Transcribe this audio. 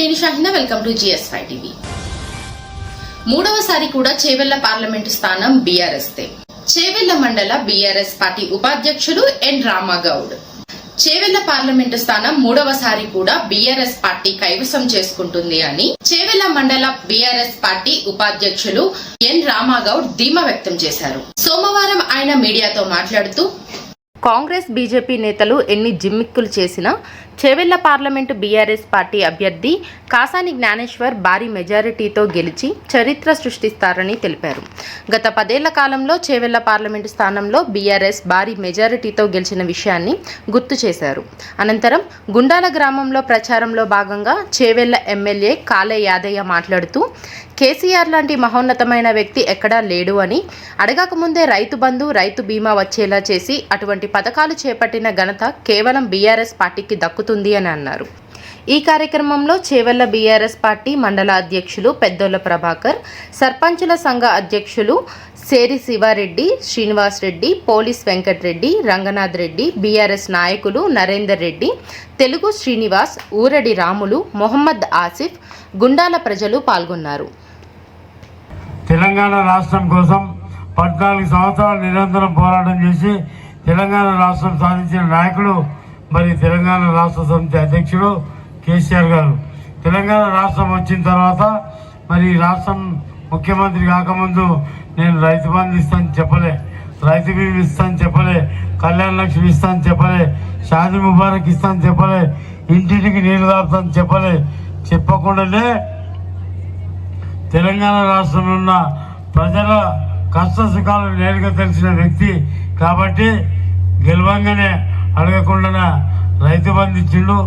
నేను Shahina. Welcome to జిఎస్ఫై TV. మూడవసారి కూడా చేవెళ్ళ పార్లమెంటు స్థానం బీఆర్ఎస్ చేవెళ్ళ మండల బీఆర్ఎస్ పార్టీ ఉపాధ్యక్షుడు ఎన్ రామాగౌడ్. చేవెళ్ళ పార్లమెంటు స్థానం మూడవసారి కూడా బీఆర్ఎస్ పార్టీ కైవసం చేసుకుంటుంది అని చేవెళ్ళ మండల బీఆర్ఎస్ పార్టీ ఉపాధ్యక్షులు ఎన్ రామాగౌడ్ ధీమా వ్యక్తం చేశారు. సోమవారం ఆయన మీడియాతో మాట్లాడుతూ కాంగ్రెస్ బీజేపీ నేతలు ఎన్ని జిమ్మిక్కులు చేసినా చేవెళ్ళ పార్లమెంటు బీఆర్ఎస్ పార్టీ అభ్యర్థి కాసాని జ్ఞానేశ్వర్ భారీ మెజారిటీతో గెలిచి చరిత్ర సృష్టిస్తారని తెలిపారు. గత పదేళ్ళ కాలంలో చేవెళ్ళ పార్లమెంటు స్థానంలో బీఆర్ఎస్ భారీ మెజారిటీతో గెలిచిన విషయాన్ని గుర్తు చేశారు. అనంతరం గుండాల గ్రామంలో ప్రచారంలో భాగంగా చేవెళ్ళ ఎమ్మెల్యే కాలే యాదయ్య మాట్లాడుతూ కేసీఆర్ లాంటి మహోన్నతమైన వ్యక్తి ఎక్కడా లేడు అని అడగకముందే రైతు బంధు రైతు బీమా వచ్చేలా చేసి అటువంటి పథకాలు చేపట్టిన ఘనత కేవలం బీఆర్ఎస్ పార్టీకి దక్కుతుంది అని అన్నారు. ఈ కార్యక్రమంలో చేవెళ్ళ బీఆర్ఎస్ పార్టీ మండల అధ్యక్షులు పెద్దోళ్ళ ప్రభాకర్ సర్పంచుల సంఘ అధ్యక్షులు సేరి శివారెడ్డి శ్రీనివాస్ రెడ్డి పోలీస్ వెంకట్రెడ్డి రంగనాథ్ రెడ్డి బీఆర్ఎస్ నాయకులు నరేందర్ రెడ్డి తెలుగు శ్రీనివాస్ ఊరడి రాములు మొహమ్మద్ ఆసిఫ్ గుండాల ప్రజలు పాల్గొన్నారు. తెలంగాణ రాష్ట్రం కోసం పద్నాలుగు సంవత్సరాలు నిరంతరం పోరాటం చేసి తెలంగాణ రాష్ట్రం సాధించిన నాయకుడు మరి తెలంగాణ రాష్ట్ర సమితి అధ్యక్షుడు కేసీఆర్ గారు. తెలంగాణ రాష్ట్రం వచ్చిన తర్వాత మరి ఈ రాష్ట్రం ముఖ్యమంత్రి కాకముందు నేను రైతు బంధు ఇస్తాను చెప్పలే. రైతు బీమా ఇస్తాను చెప్పలే. కళ్యాణ లక్ష్మి ఇస్తాను చెప్పలే. షాది ముబారక్ ఇస్తాను చెప్పలే. ఇంటింటికి నీళ్ళు తాపుతాను చెప్పలే. చెప్పకుండానే తెలంగాణ రాష్ట్రంలో ఉన్న ప్రజల కష్ట సుఖాలు నేరుగా తెలిసిన వ్యక్తి కాబట్టి గెలవంగానే అడగకుండా రైతు బంధు ఇచ్చిండు.